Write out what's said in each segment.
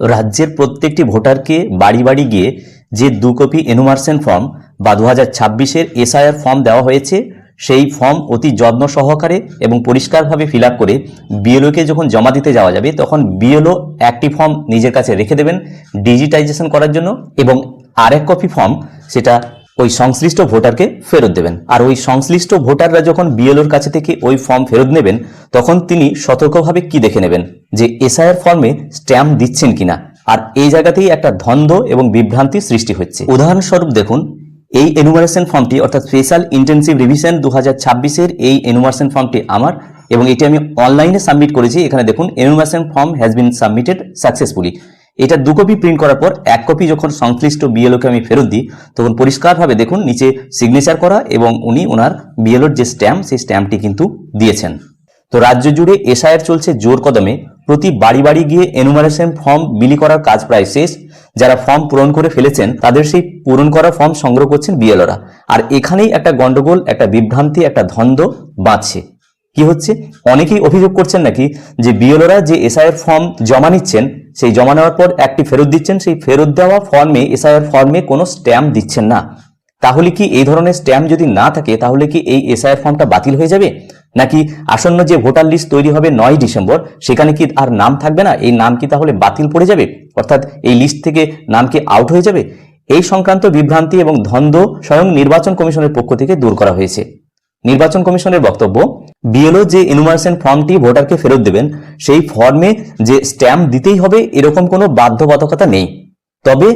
রাজ্যের প্রত্যেকটি ভোটারকে বাড়ি বাড়ি গিয়ে যে দু কপি এনুমার্সেন ফর্ম বা দু হাজার ছাব্বিশের এসআইআর ফর্ম দেওয়া হয়েছে, সেই ফর্ম অতি যত্ন সহকারে এবং পরিষ্কারভাবে ফিল করে বিএলওকে যখন জমা দিতে যাওয়া যাবে, তখন বিএলও একটি ফর্ম নিজের কাছে রেখে দেবেন, ডিজিটাইজেশন করার জন্য এবং আরেক কপি ফর্ম, সেটা ওই সংশ্লিষ্ট ভোটারকে ফেরত দেবেন। আর ওই সংশ্লিষ্ট ভোটাররা যখন বিএলওর কাছে থেকে ওই ফর্ম ফেরত নেবেন, তখন তিনি সতর্কভাবে কি দেখে নেবেন? যে এসআইআর ফর্মে স্ট্যাম্প দিচ্ছেন কিনা? আর এই জায়গাতেই একটা ধন্দ্ব এবং বিভ্রান্তি সৃষ্টি হচ্ছে। উদাহরণস্বরূপ দেখুন, এই এনুমারেশন ফর্মটি অর্থাৎ স্পেশাল ইন্টেন্সিভ রিভিশন দু হাজার এই এনুমারেশন ফর্মটি আমার এবং এটি আমি অনলাইনে সাবমিট করেছি। এখানে দেখুন enumeration form has been submitted successfully এটা দু কপি প্রিন্ট করার পর এক কপি যখন সংশ্লিষ্ট বিএলওকে আমি ফেরত দিই, তখন পরিষ্কারভাবে দেখুন নিচে সিগনেচার করা এবং উনি ওনার বিএলওর যে স্ট্যাম্প সেই স্ট্যাম্পটি কিন্তু দিয়েছেন। তো রাজ্য জুড়ে এসআইআর চলছে জোর কদমে। প্রতি বাড়ি বাড়ি গিয়ে এনুমারেশন ফর্ম বিলি করার কাজ প্রায় শেষ। যারা ফর্ম পূরণ করে ফেলেছেন, তাদের সেই পূরণ করা ফর্ম সংগ্রহ করছেন বিএলওরা আর এখানেই একটা গন্ডগোল, একটা বিভ্রান্তি, একটা ধন্দ বাঁচছে কি হচ্ছে? অনেকেই অভিযোগ করছেন নাকি যে বিএলওরা যে এসআইআর ফর্ম জমা নিচ্ছেন সেই জমা নেওয়ার পর একটি ফেরত দিচ্ছেন, সেই ফেরত দেওয়া ফর্মে এসআইআর ফর্মে কোনো স্ট্যাম্প দিচ্ছেন না। তাহলে কি এই ধরনের স্ট্যাম্প যদি না থাকে, তাহলে কি এই এসআইআর ফর্মটা বাতিল হয়ে যাবে? নাকি আসন্ন যে ভোটার লিস্ট তৈরি হবে নয় ডিসেম্বর, সেখানে কি আর নাম থাকবে না? এই নাম কি তাহলে বাতিল পড়ে যাবে? অর্থাৎ এই লিস্ট থেকে নাম কি আউট হয়ে যাবে? এই সংক্রান্ত বিভ্রান্তি এবং ধন্দ স্বয়ং নির্বাচন কমিশনের পক্ষ থেকে দূর করা হয়েছে। নির্বাচন কমিশনের বক্তব্য বিএলও যে ইনুমারেশন ফর্মটি ভোটারকে ফেরত দেবেন, সেই ফর্মে যে স্ট্যাম্প দিতেই হবে এরকম কোনো বাধ্যবাধকতা নেই। তবে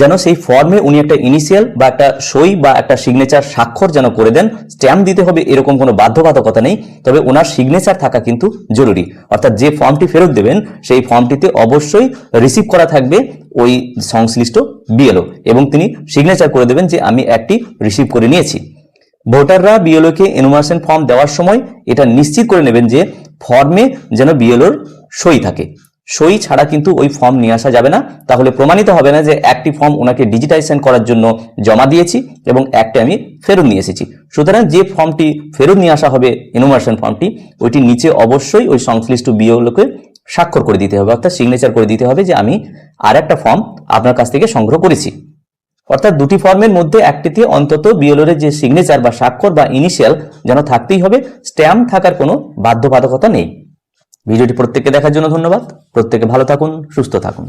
যেন সেই ফর্মে উনি একটা ইনিশিয়াল বা একটা সই বা একটা সিগনেচার স্বাক্ষর যেন করে দেন, স্ট্যাম্প দিতে হবে এরকম কোনো বাধ্যবাধকতা নেই। তবে ওনার সিগনেচার থাকা কিন্তু জরুরি। অর্থাৎ যে ফর্মটি ফেরত দেবেন, সেই ফর্মটিতে অবশ্যই রিসিভ করা থাকবে ওই সংশ্লিষ্ট বিএলও এবং তিনি সিগনেচার করে দেবেন যে আমি একটি রিসিভ করে নিয়েছি। ভোটাররা বিএলওকে এনুমারেশন ফর্ম দেওয়ার সময় এটা নিশ্চিত করে নেবেন যে ফর্মে যেন বিএলওর সই থাকে। সই ছাড়া কিন্তু ওই ফর্ম নিয়ে আসা যাবে না। তাহলে প্রমাণিত হবে না যে একটি ফর্ম ওনাকে ডিজিটাইজেশন করার জন্য জমা দিয়েছি এবং একটা আমি ফেরত নিয়ে এসেছি। সুতরাং যে ফর্মটি ফেরত নিয়ে আসা হবে এনুমারেশন ফর্মটি ওইটি নিচে অবশ্যই ওই সংশ্লিষ্ট বিএলওকে স্বাক্ষর করে দিতে হবে, অর্থাৎ সিগনেচার করে দিতে হবে যে আমি আর একটা ফর্ম আপনার কাছ থেকে সংগ্রহ করেছি। অর্থাৎ দুটি ফর্মের মধ্যে একটিতে অন্তত বিএলওর যে সিগনেচার বা স্বাক্ষর বা ইনিশিয়াল যেন থাকতেই হবে স্ট্যাম্প থাকার কোনো বাধ্যবাধকতা নেই। ভিডিওটি প্রত্যেককে দেখার জন্য ধন্যবাদ। প্রত্যেকে ভালো থাকুন, সুস্থ থাকুন।